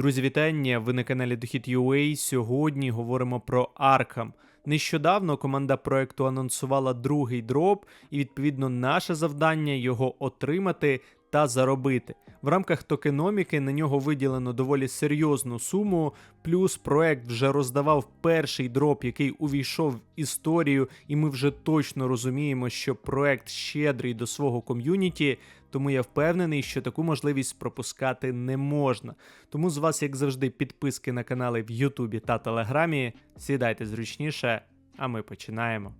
Друзі, вітання! Ви на каналі Дохід UA. Сьогодні говоримо про Arkham. Нещодавно команда проекту анонсувала другий дроп, і відповідно наше завдання його отримати та заробити. В рамках токеноміки на нього виділено доволі серйозну суму. Плюс проект вже роздавав перший дроп, який увійшов в історію, і ми вже точно розуміємо, що проект щедрий до свого ком'юніті. Тому я впевнений, що таку можливість пропускати не можна. Тому з вас, як завжди, підписки на канали в Ютубі та Телеграмі. Сідайте зручніше, а ми починаємо.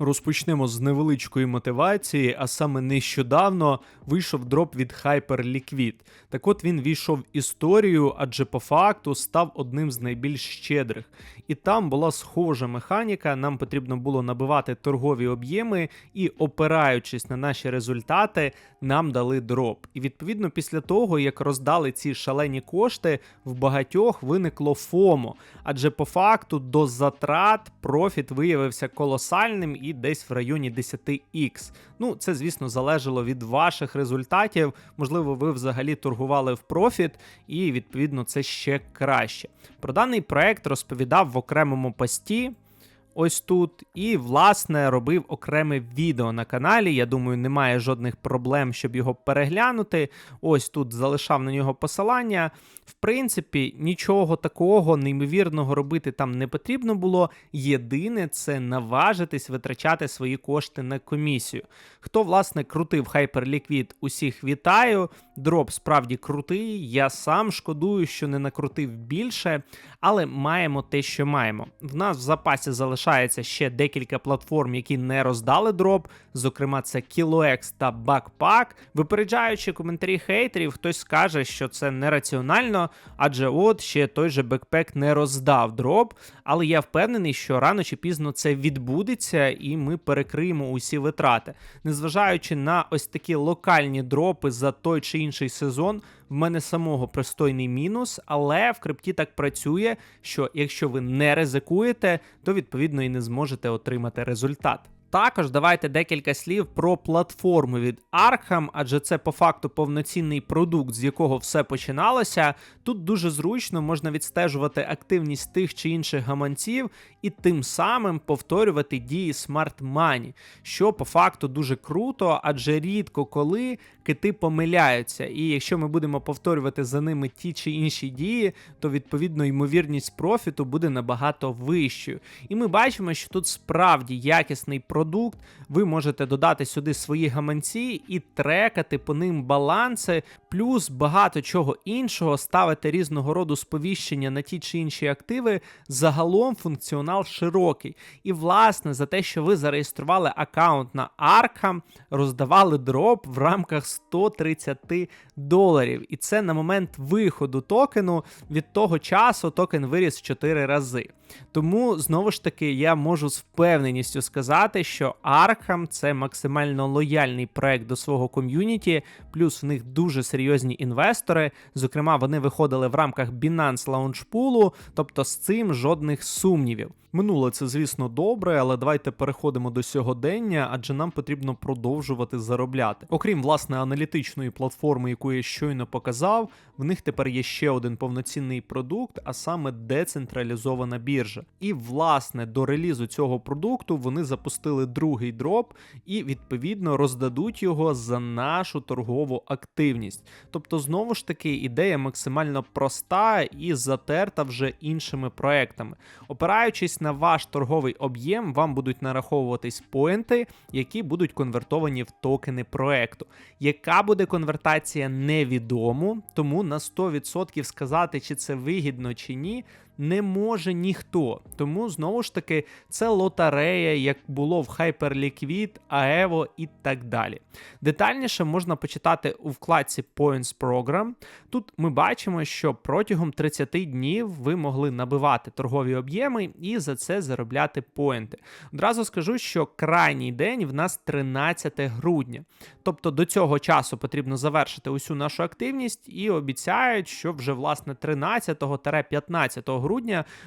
Розпочнемо з невеличкої мотивації, а саме нещодавно вийшов дроп від Hyperliquid. Так от він війшов в історію, адже по факту став одним з найбільш щедрих. І там була схожа механіка, нам потрібно було набивати торгові об'єми і, опираючись на наші результати, нам дали дроп. І відповідно після того, як роздали ці шалені кошти, в багатьох виникло ФОМО, адже по факту до затрат профіт виявився колосальним і десь в районі 10х. Ну, це, звісно, залежало від ваших результатів. Можливо, ви взагалі торгували в профіт, і відповідно це ще краще. Про даний проект розповідав в окремому пості. Ось тут, і, власне, робив окреме відео на каналі. Я думаю, немає жодних проблем, щоб його переглянути. Ось тут залишав на нього посилання. В принципі, нічого такого неймовірного робити там не потрібно було. Єдине це наважитись витрачати свої кошти на комісію. Хто, власне, крутив Hyperliquid, усіх вітаю. Дроп справді крутий. Я сам шкодую, що не накрутив більше, але маємо те, що маємо. В нас в запасі залишається ще декілька платформ, які не роздали дроп. Зокрема, це KiloX та Backpack. Випереджаючи коментарі хейтерів, хтось скаже, що це нераціонально, адже от ще той же бекпек не роздав дроп. Але я впевнений, що рано чи пізно це відбудеться, і ми перекриємо усі витрати. Незважаючи на ось такі локальні дропи за той чи інший сезон, в мене самого пристойний мінус, але в крипті так працює, що якщо ви не ризикуєте, то відповідно і не зможете отримати результат. Також давайте декілька слів про платформу від Arkham, адже це по факту повноцінний продукт, з якого все починалося. Тут дуже зручно можна відстежувати активність тих чи інших гаманців і тим самим повторювати дії Smart Money, що по факту дуже круто, адже рідко коли кити помиляються. І якщо ми будемо повторювати за ними ті чи інші дії, то відповідно ймовірність профіту буде набагато вищою. І ми бачимо, що тут справді якісний продукт. Ви можете додати сюди свої гаманці і трекати по ним баланси, плюс багато чого іншого, ставити різного роду сповіщення на ті чи інші активи. Загалом функціонал широкий. І, власне, за те, що ви зареєстрували аккаунт на Arkham, роздавали дроп в рамках 130 доларів. І це на момент виходу токену. Від того часу токен виріс в 4 рази. Тому знову ж таки я можу з впевненістю сказати, що Arkham це максимально лояльний проект до свого ком'юніті, плюс в них дуже серйозні інвестори. Зокрема, вони виходили в рамках Binance Pool, тобто з цим жодних сумнівів. Минуле це, звісно, добре, але давайте переходимо до сьогодення, адже нам потрібно продовжувати заробляти. Окрім власне аналітичної платформи, яку я щойно показав, в них тепер є ще один повноцінний продукт, а саме децентралізована біржа. І власне до релізу цього продукту вони запустили другий дроп і відповідно роздадуть його за нашу торгову активність. Тобто, знову ж таки, ідея максимально проста і затерта вже іншими проектами. Опираючись на ваш торговий об'єм, вам будуть нараховуватись поінти, які будуть конвертовані в токени проекту. Яка буде конвертація, невідомо, тому на 100% сказати, чи це вигідно чи ні. Не може ніхто. Тому знову ж таки це лотарея, як було в Hyperliquid, Aevo і так далі. Детальніше можна почитати у вкладці Points Program. Тут ми бачимо, що протягом 30 днів ви могли набивати торгові об'єми і за це заробляти поінти. Одразу скажу, що крайній день в нас 13 грудня. Тобто до цього часу потрібно завершити усю нашу активність і обіцяють, що вже власне 13-15 грудня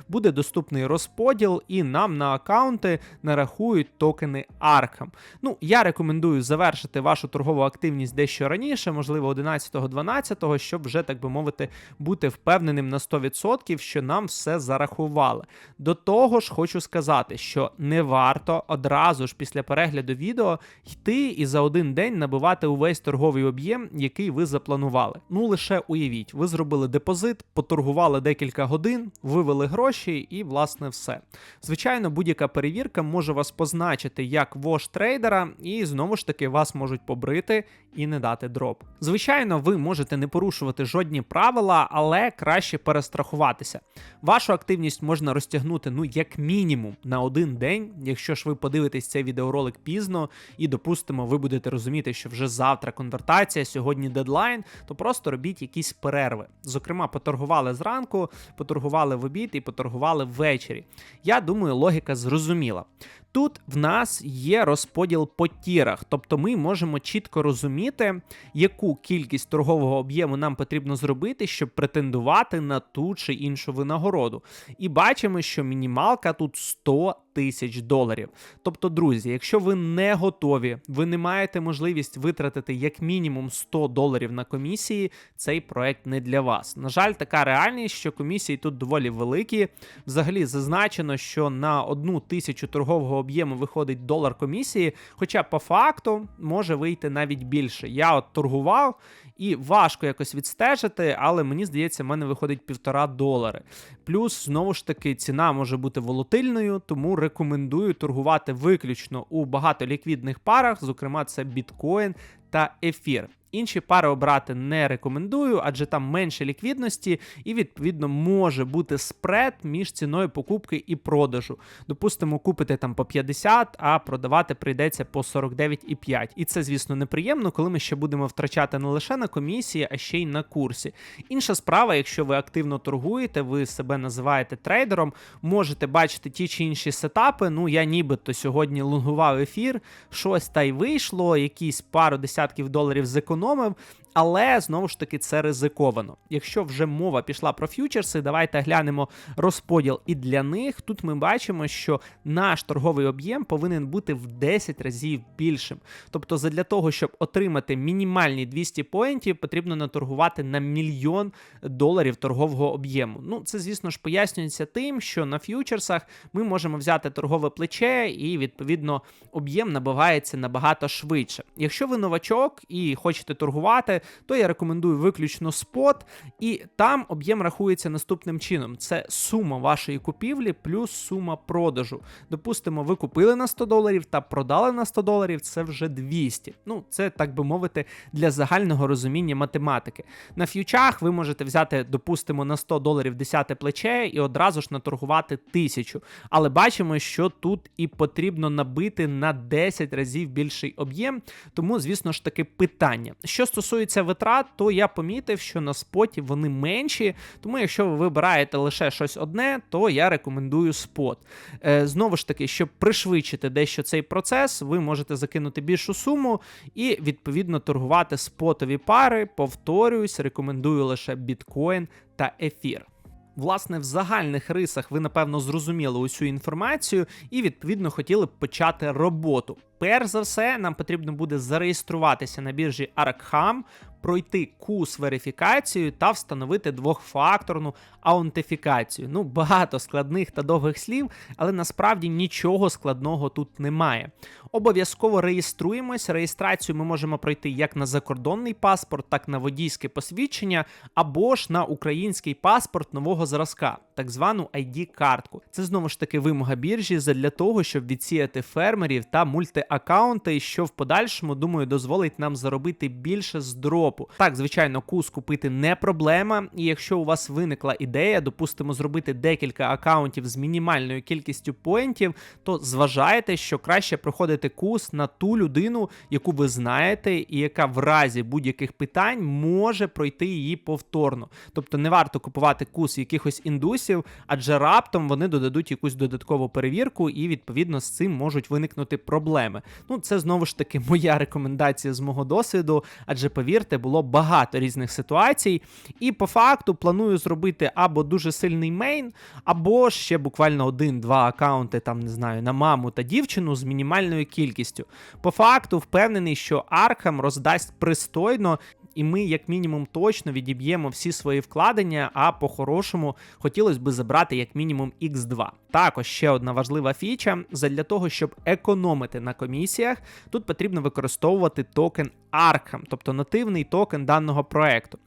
буде доступний розподіл, і нам на аккаунти нарахують токени Arkham. Ну, я рекомендую завершити вашу торгову активність дещо раніше, можливо, 11-12, щоб вже, так би мовити, бути впевненим на 100%, що нам все зарахували. До того ж, хочу сказати, що не варто одразу ж після перегляду відео йти і за один день набивати увесь торговий об'єм, який ви запланували. Ну лише уявіть, ви зробили депозит, поторгували декілька годин, вивели гроші і, власне, все. Звичайно, будь-яка перевірка може вас позначити як вош трейдера, і знову ж таки вас можуть побрити і не дати дроп. Звичайно, ви можете не порушувати жодні правила, але краще перестрахуватися. Вашу активність можна розтягнути ну як мінімум на один день, якщо ж ви подивитесь цей відеоролик пізно, і допустимо, ви будете розуміти, що вже завтра конвертація, сьогодні дедлайн, то просто робіть якісь перерви. Зокрема, поторгували зранку, поторгували в обід і поторгували ввечері. Я думаю, логіка зрозуміла. Тут в нас є розподіл по тірах, тобто ми можемо чітко розуміти, яку кількість торгового об'єму нам потрібно зробити, щоб претендувати на ту чи іншу винагороду. І бачимо, що мінімалка тут 100 тисяч доларів. Тобто, друзі, якщо ви не готові, ви не маєте можливість витратити як мінімум 100 доларів на комісії, цей проект не для вас. На жаль, така реальність, що комісії тут доволі великі. Взагалі зазначено, що на одну тисячу торгового об'єму виходить долар комісії, хоча по факту може вийти навіть більше. Я от торгував і важко якось відстежити, але мені здається, в мене виходить півтора долари. Плюс, знову ж таки, ціна може бути волатильною, тому рекомендую торгувати виключно у багатоліквідних парах, зокрема, це біткоін та ефір. Інші пари обрати не рекомендую, адже там менше ліквідності, і, відповідно, може бути спред між ціною покупки і продажу. Допустимо, купити там по 50, а продавати прийдеться по 49,5. І це, звісно, неприємно, коли ми ще будемо втрачати не лише на комісії, а ще й на курсі. Інша справа, якщо ви активно торгуєте, ви себе називаєте трейдером, можете бачити ті чи інші сетапи. Ну, я нібито сьогодні лонгував ефір, щось та й вийшло, якісь пару десятків доларів зекономили зекономив, але знову ж таки це ризиковано. Якщо вже мова пішла про ф'ючерси, давайте глянемо розподіл і для них. Тут ми бачимо, що наш торговий об'єм повинен бути в 10 разів більшим. Тобто, для того, щоб отримати мінімальні 200 поінтів, потрібно наторгувати на мільйон доларів торгового об'єму. Ну, це, звісно ж, пояснюється тим, що на ф'ючерсах ми можемо взяти торгове плече, і відповідно об'єм набивається набагато швидше. Якщо ви новачок і хочете торгувати, то я рекомендую виключно спот, і там об'єм рахується наступним чином: це сума вашої купівлі плюс сума продажу. Допустимо, ви купили на 100 доларів та продали на 100 доларів, це вже 200. Ну, це так би мовити, для загального розуміння математики. На ф'ючах ви можете взяти, допустимо, на 100 доларів 10 плече і одразу ж наторгувати 1000. Але бачимо, що тут і потрібно набити на 10 разів більший об'єм. Тому, звісно ж таки, питання. Що стосується стосується витрат, то я помітив, що на споті вони менші. Тому, якщо ви вибираєте лише щось одне, то я рекомендую спот. Е, Знову ж таки, щоб пришвидшити дещо цей процес, ви можете закинути більшу суму і відповідно торгувати спотові пари. Повторююсь, рекомендую лише біткоін та ефір. Власне, в загальних рисах ви, напевно, зрозуміли усю інформацію і, відповідно, хотіли б почати роботу. Перш за все, нам потрібно буде зареєструватися на біржі Arkham, пройти кус верифікацію та встановити двохфакторну аутентифікацію. Ну, багато складних та довгих слів, але насправді нічого складного тут немає. Обов'язково реєструємось. Реєстрацію ми можемо пройти як на закордонний паспорт, так і на водійське посвідчення, або ж на український паспорт нового зразка, так звану ID-картку. Це знову ж таки вимога біржі для того, щоб відсіяти фермерів та мультиаккаунти, що в подальшому, думаю, дозволить нам заробити більше з дропу. Так, звичайно, кус купити не проблема. І якщо у вас виникла ідея, допустимо, зробити декілька акаунтів з мінімальною кількістю поінтів, то зважайте, що краще проходити кус на ту людину, яку ви знаєте, і яка в разі будь-яких питань може пройти її повторно. Тобто не варто купувати кус якихось індусів, адже раптом вони додадуть якусь додаткову перевірку, і відповідно з цим можуть виникнути проблеми. Ну, це знову ж таки моя рекомендація з мого досвіду, адже повірте, було багато різних ситуацій. І по факту планую зробити або дуже сильний мейн, або ще буквально один-два акаунти, там не знаю, на маму та дівчину з мінімальною кількістю. По факту, впевнений, що Архам роздасть пристойно. І ми, як мінімум, точно відіб'ємо всі свої вкладення. А по-хорошому хотілося б забрати як мінімум X2. Також ще одна важлива фіча: задля того, щоб економити на комісіях, тут потрібно використовувати токен Arkham, тобто нативний токен даного проекту.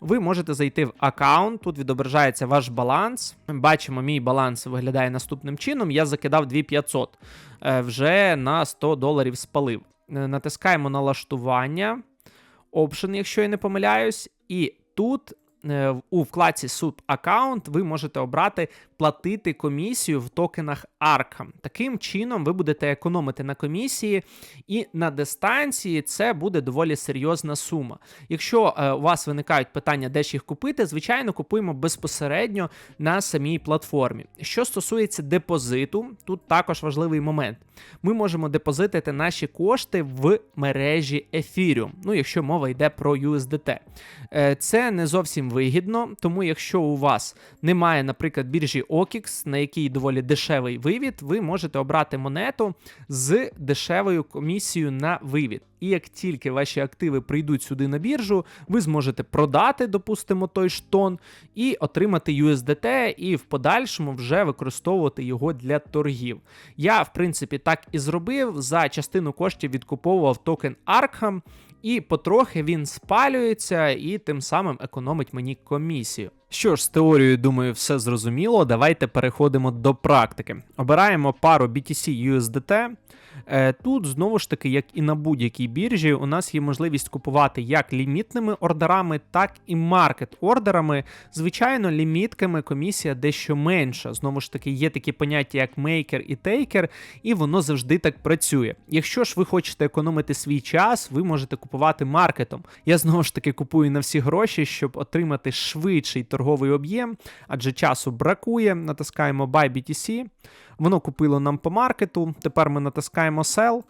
Ви можете зайти в аккаунт, тут відображається ваш баланс. Бачимо, мій баланс виглядає наступним чином. Я закидав 2500, е, вже на 100 доларів спалив. Е, Натискаємо налаштування. Option, якщо я не помиляюсь, і тут е, у вкладці Суд аккаунт ви можете обрати платити комісію в токенах Arkham. Таким чином, ви будете економити на комісії, і на дистанції це буде доволі серйозна сума. Якщо е, у вас виникають питання, де ж їх купити, звичайно, купуємо безпосередньо на самій платформі. Що стосується депозиту, тут також важливий момент. Ми можемо депозитити наші кошти в мережі Ethereum, ну якщо мова йде про USDT. Е, Це не зовсім вигідно, тому якщо у вас немає, наприклад, біржі OKX, на якій доволі дешевий вивід, ви можете обрати монету з дешевою комісією на вивід. І як тільки ваші активи прийдуть сюди на біржу, ви зможете продати, допустимо, той штон і отримати USDT, і в подальшому вже використовувати його для торгів. Я, в принципі, так і зробив. За частину коштів відкуповував токен Arkham, і потрохи він спалюється і тим самим економить мені комісію. Що ж, з теорією, думаю, все зрозуміло. Давайте переходимо до практики. Обираємо пару BTC USDT. Е, Тут знову ж таки, як і на будь-якій біржі, у нас є можливість купувати як лімітними ордерами, так і маркет-ордерами. Звичайно, лімітками комісія дещо менша. Знову ж таки, є такі поняття, як мейкер і тейкер, і воно завжди так працює. Якщо ж ви хочете економити свій час, ви можете купувати маркетом. Я знову ж таки купую на всі гроші, щоб отримати швидший торговий об'єм, адже часу бракує. Натискаємо Buy BTC. Воно купило нам по маркету. Тепер ми натискаємо Sell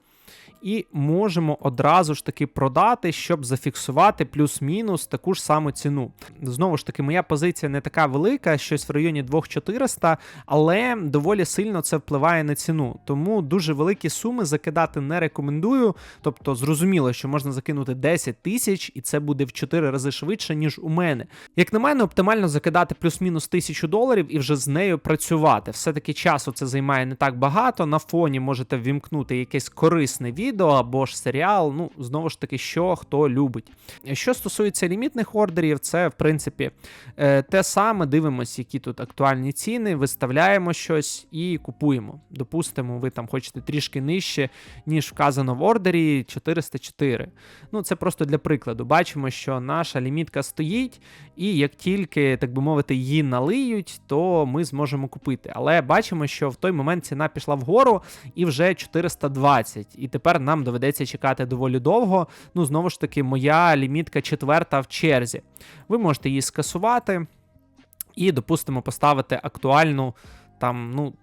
і можемо одразу ж таки продати, щоб зафіксувати плюс-мінус таку ж саму ціну. Знову ж таки, моя позиція не така велика, щось в районі 2400, але доволі сильно це впливає на ціну. Тому дуже великі суми закидати не рекомендую. Тобто, зрозуміло, що можна закинути 10 тисяч, і це буде в 4 рази швидше, ніж у мене. Як на мене, оптимально закидати плюс-мінус тисячу доларів і вже з нею працювати. Все-таки часу це займає не так багато. На фоні можете ввімкнути якесь корисне відео відео або ж серіал. Ну, знову ж таки, що хто любить. Що стосується лімітних ордерів, це в принципі е, те саме. Дивимося, які тут актуальні ціни, виставляємо щось і купуємо. Допустимо, ви там хочете трішки нижче, ніж вказано в ордері 404. Ну, це просто для прикладу. Бачимо, що наша лімітка стоїть, і як тільки, так би мовити, її налиють, то ми зможемо купити. Але бачимо, що в той момент ціна пішла вгору і вже 420. І тепер нам доведеться чекати доволі довго. Ну, знову ж таки, моя лімітка четверта в черзі. Ви можете її скасувати і, допустимо, поставити актуальну там, ну,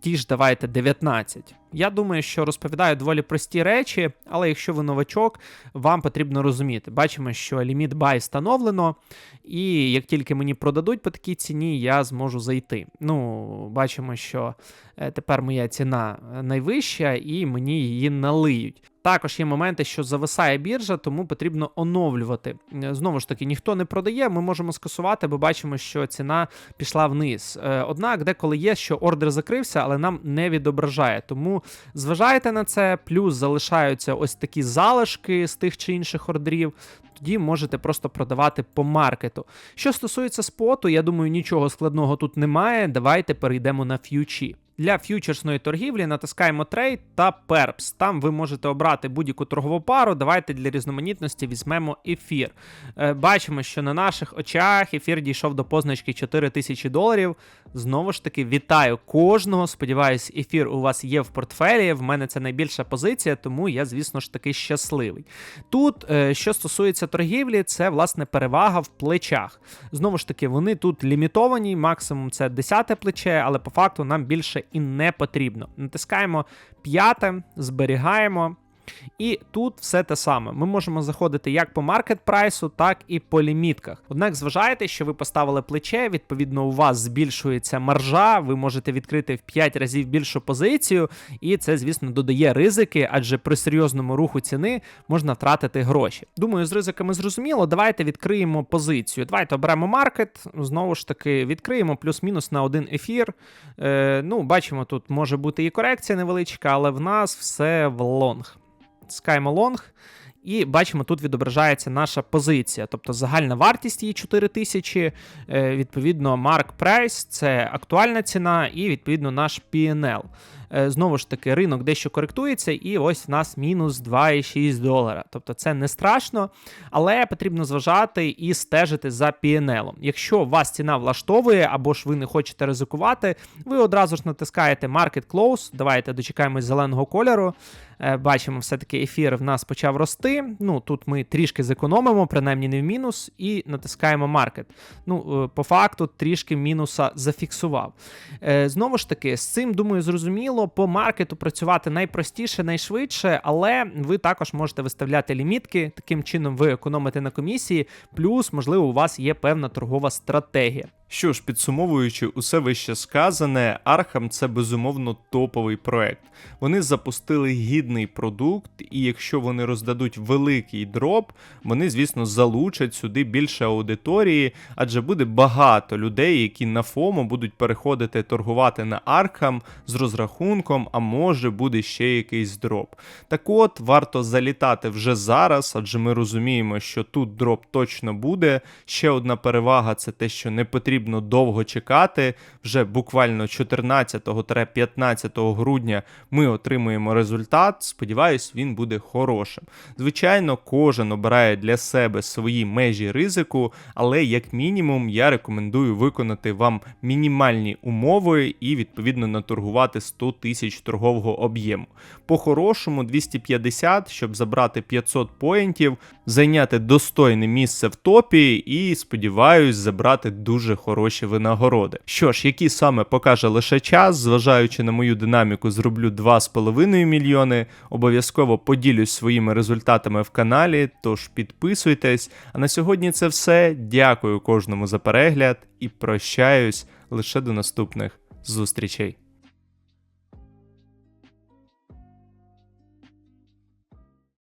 ті ж давайте 19. Я думаю, що розповідаю доволі прості речі, але якщо ви новачок, вам потрібно розуміти. Бачимо, що ліміт buy встановлено, і як тільки мені продадуть по такій ціні, я зможу зайти. Ну, бачимо, що е, тепер моя ціна найвища, і мені її налиють. Також є моменти, що зависає біржа, тому потрібно оновлювати. Е, знову ж таки, ніхто не продає, ми можемо скасувати, бо бачимо, що ціна пішла вниз. Е, однак, деколи є, що ордер закрився, але нам не відображає. Тому зважайте на це, плюс залишаються ось такі залишки з тих чи інших ордерів. Тоді можете просто продавати по маркету. Що стосується споту, я думаю, нічого складного тут немає. Давайте перейдемо на ф'ючі. Для ф'ючерсної торгівлі натискаємо трейд та перпс. Там ви можете обрати будь-яку торгову пару. Давайте для різноманітності візьмемо ефір. Е, бачимо, що на наших очах ефір дійшов до позначки 4 тисячі доларів. Знову ж таки, вітаю кожного. Сподіваюсь, ефір у вас є в портфелі. В мене це найбільша позиція, тому я, звісно ж таки, щасливий. Тут, е, що стосується торгівлі, це власне перевага в плечах. Знову ж таки, вони тут лімітовані, максимум це 10 плече, але по факту нам більше і не потрібно. Натискаємо п'яте, зберігаємо. І тут все те саме. Ми можемо заходити як по маркет прайсу, так і по лімітках. Однак зважайте, що ви поставили плече, відповідно, у вас збільшується маржа, ви можете відкрити в 5 разів більшу позицію, і це, звісно, додає ризики, адже при серйозному руху ціни можна втратити гроші. Думаю, з ризиками зрозуміло. Давайте відкриємо позицію. Давайте оберемо маркет. Знову ж таки, відкриємо плюс-мінус на один ефір. Е, Ну, бачимо, тут може бути і корекція невеличка, але в нас все в лонг. Тискаємо лонг. І бачимо, тут відображається наша позиція. Тобто загальна вартість її 4 тисячі, е, відповідно, марк прайс це актуальна ціна, і відповідно наш PNL. Е, Знову ж таки, ринок дещо коректується, і ось в нас мінус 2,6 долара. Тобто це не страшно, але потрібно зважати і стежити за PNL. Якщо вас ціна влаштовує або ж ви не хочете ризикувати, ви одразу ж натискаєте Market Close. Давайте дочекаємось зеленого кольору. Е, Бачимо, все-таки ефір в нас почав рости. Ну тут ми трішки зекономимо, принаймні не в мінус, і натискаємо маркет. Ну, е, по факту, трішки мінуса зафіксував. Знову ж таки, з цим думаю, зрозуміло. По маркету працювати найпростіше, найшвидше, але ви також можете виставляти лімітки. Таким чином, ви економите на комісії. Плюс, можливо, у вас є певна торгова стратегія. Що ж, підсумовуючи усе вище сказане, Arkham це безумовно топовий проект. Вони запустили гідний продукт, і якщо вони роздадуть великий дроп, вони, звісно, залучать сюди більше аудиторії, адже буде багато людей, які на ФОМО будуть переходити торгувати на Arkham з розрахунком, а може буде ще якийсь дроп. Так от, варто залітати вже зараз, адже ми розуміємо, що тут дроп точно буде. Ще одна перевага це те, що не потрібно довго чекати. Вже буквально 14-15 грудня ми отримуємо результат. Сподіваюсь, він буде хорошим. Звичайно, кожен обирає для себе свої межі ризику, але як мінімум я рекомендую виконати вам мінімальні умови і відповідно наторгувати 100 тисяч торгового об'єму. По-хорошому 250, щоб забрати 500 поінтів, зайняти достойне місце в топі і сподіваюсь забрати дуже хороші винагороди. Що ж, які саме покаже лише час, зважаючи на мою динаміку, зроблю 2,5 мільйони. Обов'язково поділюсь своїми результатами в каналі, тож підписуйтесь. А на сьогодні це все. Дякую кожному за перегляд і прощаюсь лише до наступних зустрічей.